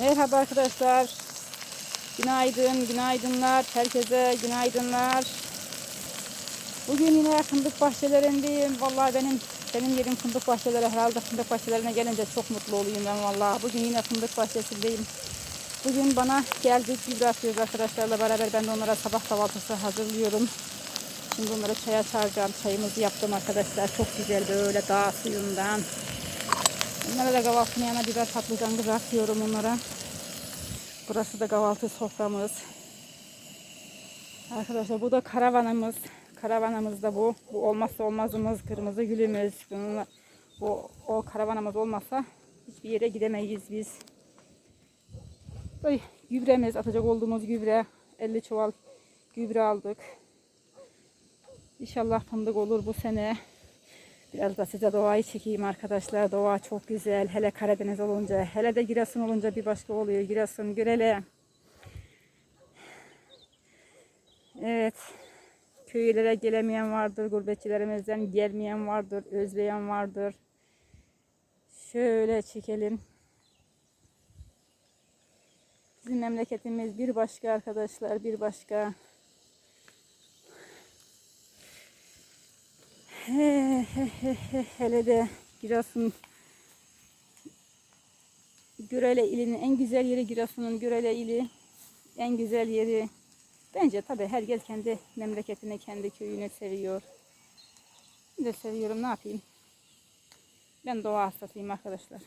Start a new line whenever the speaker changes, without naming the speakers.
Merhaba arkadaşlar. Günaydın, günaydınlar. Herkese günaydınlar. Bugün yine fındık bahçelerindeyim. Vallahi benim benim yerim fındık bahçeleri. Herhalde fındık bahçelerine gelince çok mutlu oluyorum ben vallahi. Bugün yine fındık bahçesindeyim. Bugün bana geldik gübre atıyoruz arkadaşlarla beraber. Ben de onlara sabah kahvaltısı hazırlıyorum. Şimdi onları çaya çağıracağım. Çayımızı yaptım arkadaşlar. Çok güzel böyle dağ suyundan. Onlara da kahvaltının yanına biber patlıcan kızartıyorum onlara. Burası da kahvaltı soframız. Arkadaşlar bu da karavanımız. Karavanımız da bu. Bu olmazsa olmazımız kırmızı gülümüz. Bununla, bu, o karavanımız olmazsa hiçbir yere gidemeyiz biz. Ay, gübremiz atacak olduğumuz gübre 50 çuval gübre aldık. İnşallah fındık olur bu sene. Biraz da size doğayı çekeyim arkadaşlar. Doğa çok güzel. Hele Karadeniz olunca, hele de Giresun olunca bir başka oluyor. Giresun, Gürele. Evet. Köylere gelemeyen vardır. Gurbetçilerimizden gelmeyen vardır. Özleyen vardır. Şöyle çekelim. Bizim memleketimiz bir başka arkadaşlar. Bir başka. He, he, he, he, hele de Giresun. Gürele ilinin en güzel yeri Giresun'un Gürele ili en güzel yeri. Bence tabi herkes kendi memleketini kendi köyünü seviyor. Ben de seviyorum ne yapayım? Ben doğa hastasıyım arkadaşlar